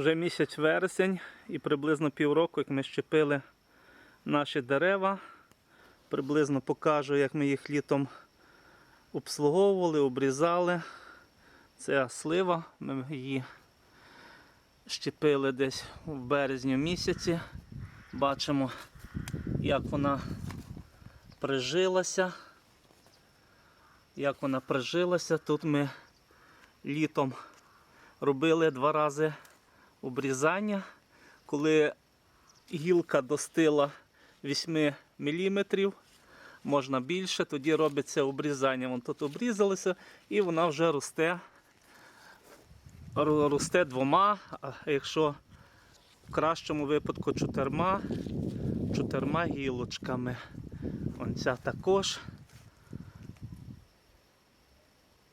Вже місяць вересень і приблизно півроку, як ми щепили наші дерева. Приблизно покажу, як ми їх літом обслуговували, обрізали. Це слива. Ми її щепили десь в березні місяці. Бачимо, як вона прижилася. Як вона прижилася. Тут ми літом робили два рази обрізання. Коли гілка достигла 8 мм, можна більше, тоді робиться обрізання. Вон тут обрізалося і вона вже росте, росте двома, а якщо в кращому випадку чотирма, чотирма гілочками. Вон ця також.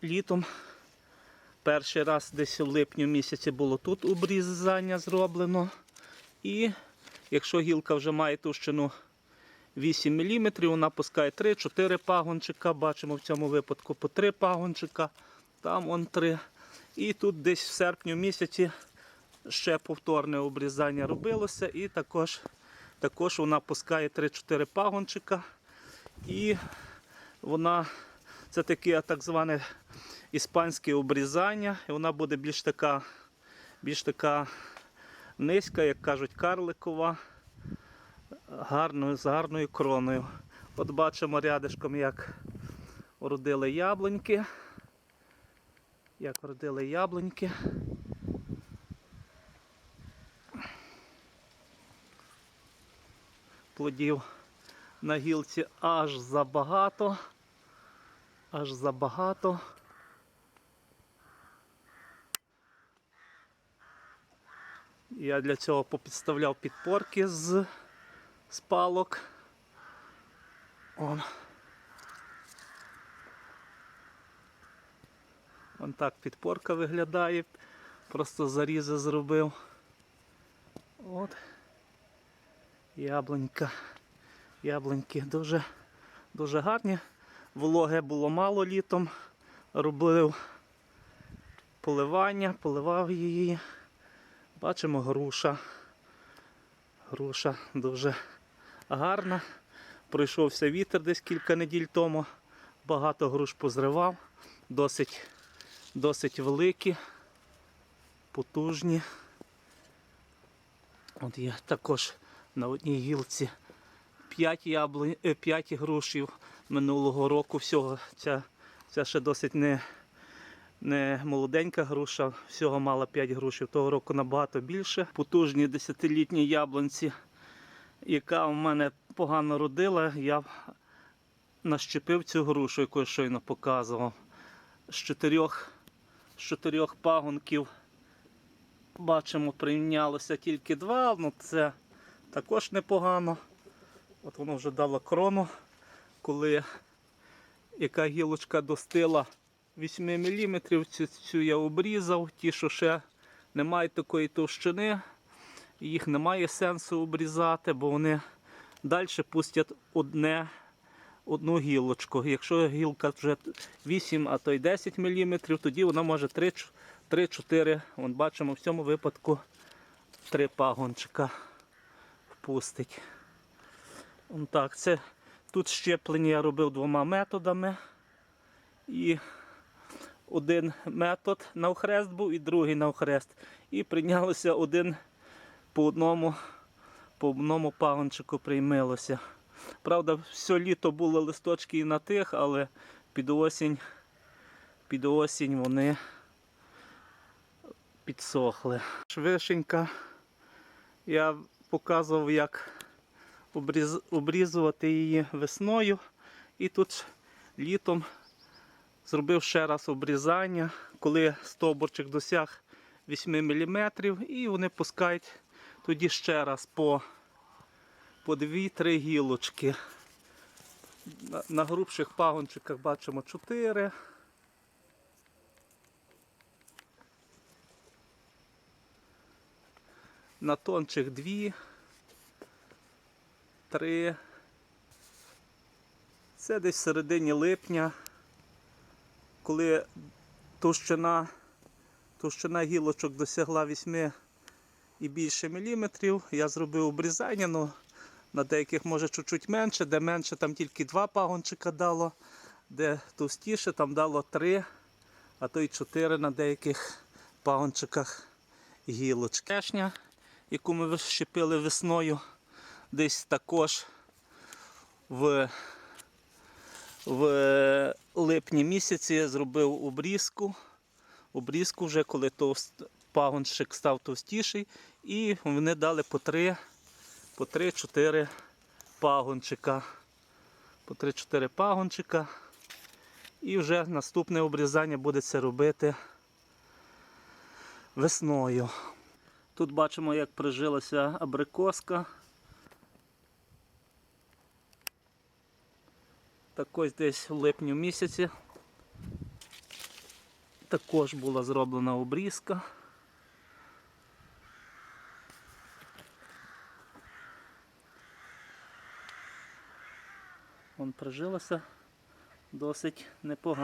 Літом Перший раз десь в липні місяці було тут обрізання зроблено. І якщо гілка вже має товщину 8 мм, вона пускає 3-4 пагончика. Бачимо в цьому випадку по 3 пагончика, там он 3. І тут десь в серпні місяці ще повторне обрізання робилося. І також, також вона пускає 3-4 пагончика. І вона це таке так зване іспанське обрізання, і вона буде більш така, більш така низька, як кажуть, карликова, гарною, з гарною кроною. От бачимо рядишком, як родили яблуньки. Як родили яблуньки. Плодів на гілці аж забагато. Аж забагато. Я для цього попідставляв підпорки з, палок. Он. Вон так підпорка виглядає. Просто зарізи зробив. От. Яблунька. Яблуньки дуже, дуже гарні. Вологи було мало літом. Робив поливання, поливав її. Бачимо груша. Груша дуже гарна. Пройшовся вітер десь кілька неділь тому. Багато груш позривав. Досить, досить великі, потужні. От є також на одній гілці 5 яблунь, 5 грушів минулого року. Всього ця, ця ще досить не, не молоденька груша, всього мала 5 грушів. Того року набагато більше. Потужні 10-літні яблунці, яка в мене погано родила, я нащепив цю грушу, яку я щойно показував. З чотирьох, з чотирьох пагонків бачимо, прийнялося тільки два, ну це також непогано. От воно вже дало крону, коли яка гілочка достигла 8 мм, цю, цю я обрізав, ті, що ще не мають такої товщини, їх немає сенсу обрізати, бо вони далі пустять одне, одну гілочку. Якщо гілка вже 8, а то й 10 мм, тоді вона може 3-4, вон бачимо в цьому випадку 3 пагончика впустить. Вон так, це тут щеплення я робив двома методами. І один метод навхрест був і другий навхрест. І прийнялося один по одному, по одному пагончику приймилося. Правда, все літо були листочки і на тих, але під осінь, під осінь вони підсохли. Вишенька я показував, як обріз, обрізувати її весною. І тут літом зробив ще раз обрізання, коли стовбурчик досяг 8 мм, і вони пускають тоді ще раз по, по 2-3 гілочки. На, на грубших пагончиках бачимо 4. На тончих 2. Три. Це десь в середині липня, коли товщина, товщина гілочок досягла 8 і більше міліметрів. Я зробив обрізання, ну на деяких може чуть-чуть менше, де менше там тільки два пагончика дало, де товстіше там дало три, а то й чотири на деяких пагончиках гілочки. Черешня, яку ми щепили весною, десь також в, в липні місяці я зробив обрізку. Обрізку вже коли товст, пагончик став товстіший, і вони дали по 3 по 3-4 пагончика. По 3-4 пагончика. І вже наступне обрізання буде це робити весною. Тут бачимо, як прижилася абрикоска. Так ось десь в липні місяці також була зроблена обрізка. Вон прижилася досить непогано.